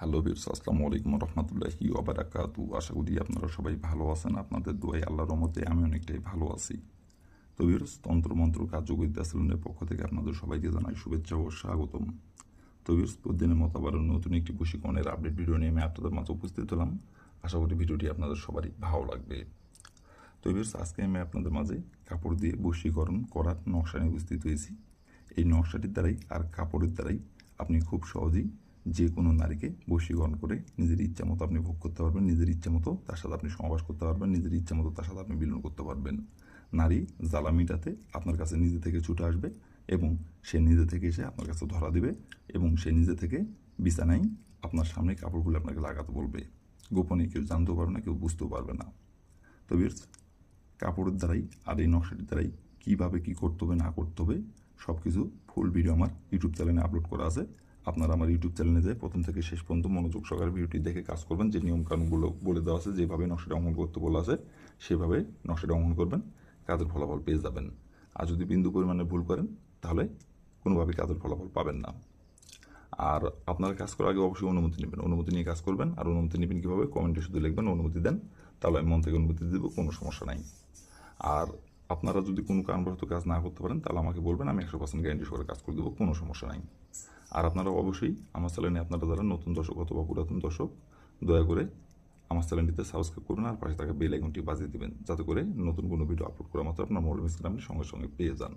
Hello বীর আসসালামু আলাইকুম রহমতুল্লাহি ওবারাকাতু আশা করি আপনারা সবাই ভালো আছেন, আপনাদের দোয়াই আল্লাহর রহমতে আমি অনেকটাই ভালো আছি। তো বীর তন্ত্রমন্ত্র কার্যবিদ্যা সেলুনের পক্ষ থেকে আপনাদের সবাইকে জানাই শুভেচ্ছা ও স্বাগতম। তো বীর প্রতিদিনের মতো আবার নতুন একটি প্রশিক্ষণের আপডেট ভিডিও নিয়ে আমি আপনাদের মাঝে উপস্থিত হলাম। আশা করি ভিডিওটি আপনাদের সবারই ভালো লাগবে। তো বীর আজকে আমি আপনাদের মাঝে কাপড় দিয়ে বশীকরণ করার নকশা নিয়ে উপস্থিত হয়েছি। এই নকশাটির দ্বারাই আর কাপড়ের দ্বারাই আপনি খুব সহজেই যে কোনো নারীকে বশীকরণ করে নিজের ইচ্ছা মতো আপনি ভোগ করতে পারবেন নিজের ইচ্ছা মতো তার সাথে আপনি সমাবাস করতে পারবেন নিজের ইচ্ছা মতো তার সাথে আপনি বিলন করতে পারবেন। নারী জ্বালা মিটাতে আপনার কাছে নিজে থেকে ছুটে আসবে এবং সে নিজে থেকে এসে আপনার কাছে ধরা দেবে এবং সে নিজে থেকে বিছানায় আপনার সামনে কাপড়গুলো আপনাকে লাগাতে বলবে। গোপনে কেউ জানতেও পারবে না কেউ বুঝতেও পারবে না। তো ভিউয়ার্স, কাপড়ের দ্বারাই আর এই নকশাটির দ্বারাই কীভাবে কী করতে হবে না করতে হবে সব কিছু ফুল ভিডিও আমার ইউটিউব চ্যানেলে আপলোড করা আছে। আপনারা আমার ইউটিউব চ্যানেলে প্রথম থেকে শেষ পর্যন্ত মনোযোগ সহকারে ভিডিওটি দেখে কাজ করবেন, যে নিয়মকানুনগুলো বলে দেওয়া আছে, যেভাবে নকশাটা অঙ্কন করতে বলা আছে, সেভাবে নকশাটা অঙ্কন করবেন, কাজের ফলাফল পেয়ে যাবেন। আর যদি বিন্দু পরিমাণে ভুল করেন, তাহলে কোনোভাবে কাজের ফলাফল পাবেন না। আর আপনারা কাজ করার আগে অবশ্যই অনুমতি নেবেন। অনুমতি নিয়ে কাজ করবেন, আর অনুমতি নেবেন কীভাবে? কমেন্টে শুধু লিখবেন, অনুমতি দেন, তাহলে আমি মন থেকে অনুমতি দেবো, কোনো সমস্যা নাই। আর আপনারা যদি কোনো কারণবশত কাজ না করতে পারেন, তাহলে আমাকে বলবেন, আমি একশো পার্সেন্ট গ্যারান্টি সহকারে কাজ করে দেবো, কোনো সমস্যা নাই। আর আপনারা অবশ্যই আমার চ্যানেলে আপনারা যারা নতুন দর্শক অথবা পুরাতন দর্শক, দয়া করে আমার চ্যানেলটিতে সাবস্ক্রাইব করুন আর পাশে থাকা বেল আইকনটি বাজিয়ে দেবেন, যাতে করে নতুন কোনো ভিডিও আপলোড করা মাত্র আপনার মোবাইল স্ক্রিনে আপনি সঙ্গে সঙ্গে পেয়ে যান।